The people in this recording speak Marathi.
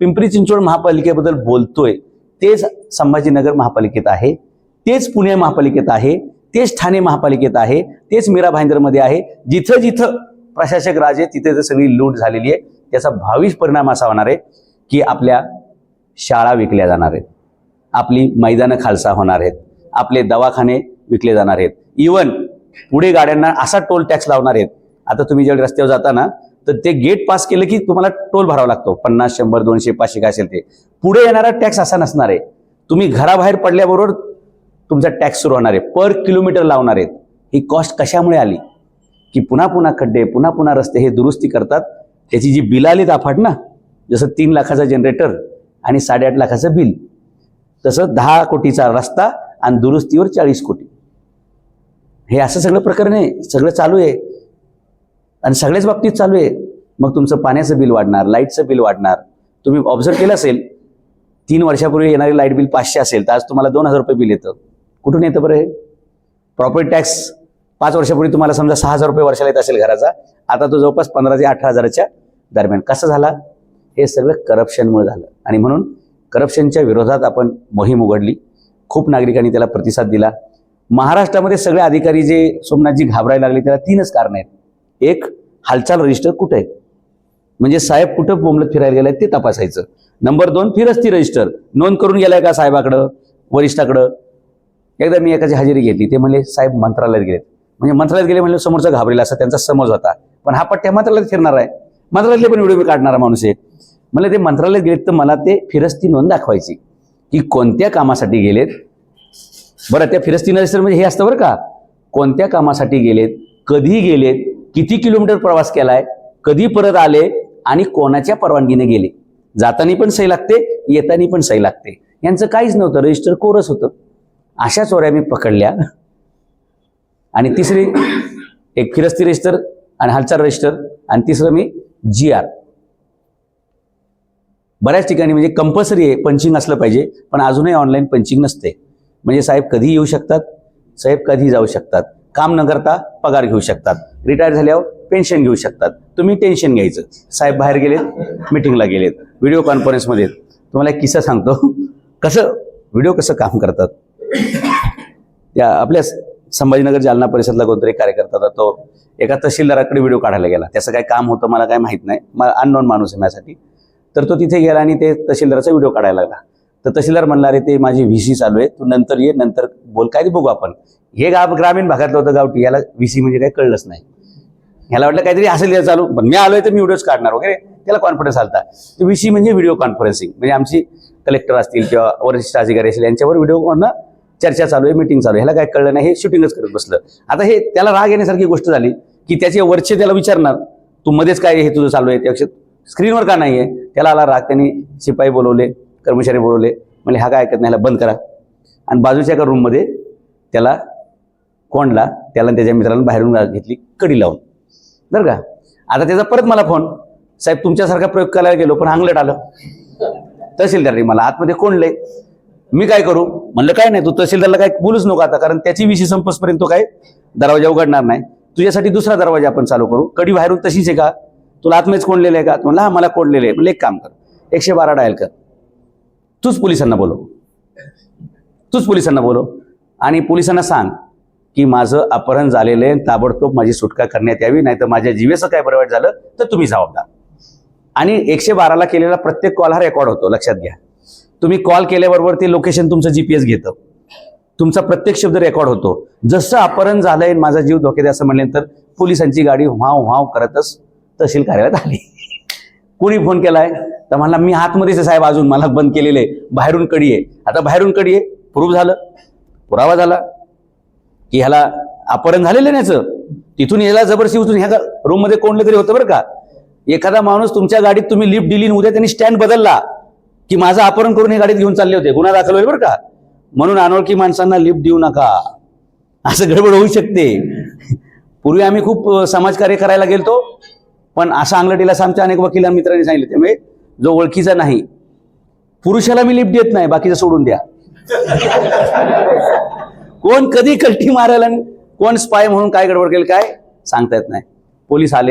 पिंपरी चिंचवड महापालिकेबद्दल बोलतोय. तेच संभाजीनगर महापालिकेत आहे तेच पुणे महापालिकेत आहे तेच ठाणे महापालिकेत आहे तेच मीरा भाईंदरमध्ये आहे. जिथं जिथं प्रशासक राजे तिथे तर सगळी लूट झालेली आहे. त्याचा भाविष परिणाम असा होणार आहे की आपल्या शाळा विकल्या जाणार आहेत. आपली मैदानं खालसा होणार आहेत. आपले दवाखाने विकले जाणार आहेत. इवन पुढे गाड्यांना असा टोल टॅक्स लावणार आहेत. आता तुम्ही ज्यावेळी रस्त्यावर जाता ना तर ते गेट पास केलं की तुम्हाला टोल भरावा लागतो. पन्नास शंभर दोनशे पाचशे काय असेल ते. पुढे येणारा टॅक्स असा नसणार आहे. तुम्ही घराबाहेर पडल्याबरोबर तुमचा टॅक्स सुरू होणार आहे. पर किलोमीटर लावणार आहेत. ही कॉस्ट कशामुळे आली? की पुन्हा पुन्हा खड्डे पुन्हा पुन्हा रस्ते हे दुरुस्ती करतात. त्याची जी बिल आली दाफाट ना जसं तीन लाखाचं जनरेटर आणि साडेआठ लाखाचं बिल तसं दहा कोटीचा रस्ता आणि दुरुस्तीवर चाळीस कोटी. हे असं सगळं प्रकरण आहे. सगळं चालू आहे. आणि सगळ्याच बाबतीत चालू आहे. मग तुमचं पाण्याचं बिल वाढणार लाईटचं बिल वाढणार. तुम्ही ऑब्झर्व केलं असेल तीन वर्षापूर्वी येणारी लाइट बिल पाचशे असेल तर आज तुम्हाला दोन हजार रुपये बिल येतं. कुठून येतं बरं हे? प्रॉपर्टी टॅक्स पाच वर्षापूर्वी तुम्हाला समजा सहा हजार रुपये वर्षाला येत असेल घराचा आता तो जवळपास पंधरा ते अठरा हजाराच्या दरम्यान. कसं झाला? हे सगळं करप्शनमुळे झालं. आणि म्हणून करप्शनच्या विरोधात आपण मोहीम उघडली. खूप नागरिकांनी त्याला प्रतिसाद दिला. महाराष्ट्रामध्ये सगळे अधिकारी जे सोमनाथजी घाबरायला लागले त्याला तीनच कारणं आहेत. एक हालचाल रजिस्टर कुठे? आहे म्हणजे साहेब कुठं बोंबलत फिरायला गेलाय ते तपासायचं. नंबर दोन फिरस्ती रजिस्टर नोंद करून गेलाय का साहेबाकडं? वरिष्ठाकडं? एकदा मी एकाची हजेरी घेतली ते म्हणले साहेब मंत्रालयात गेलेत. म्हणजे मंत्रालयात गेले म्हणजे समोरचा घाबरेला असा त्यांचा समज होता. पण हा पट्ट्या मंत्रालयात फिरणार आहे. मंत्रालयातले पण व्हिडिओ मी काढणारा माणूस आहे. म्हणजे ते मंत्रालयात गेलेत तर मला ते फिरस्ती नोंद दाखवायची की कोणत्या कामासाठी गेलेत. बरं त्या फिरस्ती रजिस्टर म्हणजे हे असतं बरं का? कोणत्या कामासाठी गेलेत? कधी गेलेत? किती किलोमीटर प्रवास केलाय कधी परत आले आणि कोणाच्या परवानगीने गेले. जाताना पण सही लागते येताना पण सही लागते. यांचं काहीच नव्हतं रजिस्टर कोरस होतं. अशा चोऱ्या मी पकडल्या. आणि तिसरी एक फिरस्ती रजिस्टर आणि हालचाल रजिस्टर आणि तिसरं मी जी आर बऱ्याच ठिकाणी म्हणजे कंपल्सरी आहे पंचिंग असलं पाहिजे पण अजूनही ऑनलाईन पंचिंग नसते. म्हणजे साहेब कधी येऊ शकतात साहेब कधी जाऊ शकतात. काम न करता पगार घेऊ शकतात. रिटायर झाल्यावर पेन्शन घेऊ शकतात. तुम्ही टेन्शन घ्यायचं. साहेब बाहेर गेलेत मिटिंगला गेलेत. व्हिडिओ कॉन्फरन्समध्ये आहेत. तुम्हाला एक किस्सा सांगतो. कसं व्हिडिओ कसं काम करतात? त्या आपल्या संभाजीनगर जालना परिसरातला कोणतरी कार्यकर्ता होता तो एका तहसीलदाराकडे व्हिडिओ काढायला गेला. त्याचं काय काम होतं मला काय माहीत नाही. मला अननोन माणूस आहे माझ्यासाठी. तर तो तिथे गेला आणि ते तहसीलदाराचा व्हिडिओ काढायला लागला. तर तहसीलदार म्हणला अरे ते माझी व्ही सी चालू आहे. तू नंतर ये नंतर बोल. काय ते बघू आपण. हे गाव ग्रामीण भागातलं होतं गावठी. याला व्ही सी म्हणजे काय कळलंच नाही. ह्याला वाटलं काहीतरी असेल या चालू. पण मी आलोय तर मी व्हिडिओज काढणार वगैरे. त्याला कॉन्फिडन्स आलता. तर व्ही सी म्हणजे व्हिडिओ कॉन्फरन्सिंग म्हणजे आमची कलेक्टर असतील किंवा वरिष्ठ अधिकारी असतील यांच्यावर व्हिडिओवरनं चर्चा चालू आहे मीटिंग चालू आहे. ह्याला काय कळलं नाही. हे शूटिंगच करत बसलं. आता हे त्याला राग येण्यासारखी गोष्ट झाली की त्याचे वरचे त्याला विचारणार तू मध्येच काय हे तुझं चालू आहे. त्यापेक्षा स्क्रीनवर का नाही आहे त्याला आला राग. त्यांनी शिपाई बोलवले. कर्मचारी बोलवले. म्हणजे हा काय ऐकत नाही ह्याला बंद करा. आणि बाजूच्या एका रूममध्ये त्याला कोंडला त्याला त्याच्या मित्राला बाहेरून घेतली कडी लावून. बरं का? आता त्याचा परत मला फोन साहेब तुमच्यासारखा प्रयोग करायला गेलो पण हांगलट आलं. तहसीलदारने मला आतमध्ये कोंडले. मी काय करू? म्हणलं काय नाही तू तहसीलदारला काय बोलूच नको आता कारण त्याची विषय संपसपर्यंत तो काय दरवाजा उघडणार नाही. तुझ्यासाठी दुसरा दरवाजा आपण चालू करू. कडी बाहेरून तशीच आहे का? तुला आतमध्येच कोंडलेलं आहे का? म्हणलं हा मला कोंडलेलं आहे. म्हणलं एक काम कर. एकशे बारा डायल कर. तूच पोलिसांना बोलव. तूच पोलिसांना बोलव. आणि पोलिसांना सांग की माझं अपहरण झालेलं आहे ताबडतोब माझी सुटका करण्यात यावी नाही तर माझ्या जीवेचं काय बरवाईट झालं तर तुम्ही जबाबदार. आणि एकशे बाराला केलेला प्रत्येक कॉल हा रेकॉर्ड होतो लक्षात घ्या. तुम्ही कॉल केल्याबरोबर ते लोकेशन तुमचं जीपीएस घेतं. तुमचा प्रत्येक शब्द रेकॉर्ड होतो. जसं अपहरण झालंय माझा जीव धोक्यात असं म्हणल्यानंतर पोलिसांची गाडी व्हाव व्हाव करतच तहसील कार्यालयात आली. कोणी फोन केलाय? तर म्हणला मी आतमध्येच आहे साहेब अजून मला बंद केलेलं आहे. बाहेरून कडी आहे. आता बाहेरून कडी आहे प्रूफ झालं पुरावा झाला की ह्याला अपहरण झालेलं आहे याचं. तिथून याला जबरदस्ती उचलून ह्या रूममध्ये कोणलं तरी होतं बरं का. एखादा माणूस तुमच्या गाडीत तुम्ही लिफ्ट दिली उद्या त्यांनी स्टँड बदलला की माझं अपहरण करून हे गाडीत घेऊन चालले होते. गुन्हा दाखल होईल बरं का. म्हणून अनोळखी माणसांना लिफ्ट देऊ नका. असं गडबड होऊ शकते. पूर्वी आम्ही खूप समाजकार्य करायला गेलतो पण असं अंगलटीला आमच्या अनेक वकिला मित्रांनी सांगितलं त्यामुळे जो ओळखीचा नाही. पुरुषाला मी लिफ्ट देत नाही बाकीचं सोडून द्या. कोण कधी कल्टी मारेल आणि कोण स्पाय म्हणून काय गडबड केलं काय सांगता येत नाही. पोलीस आले.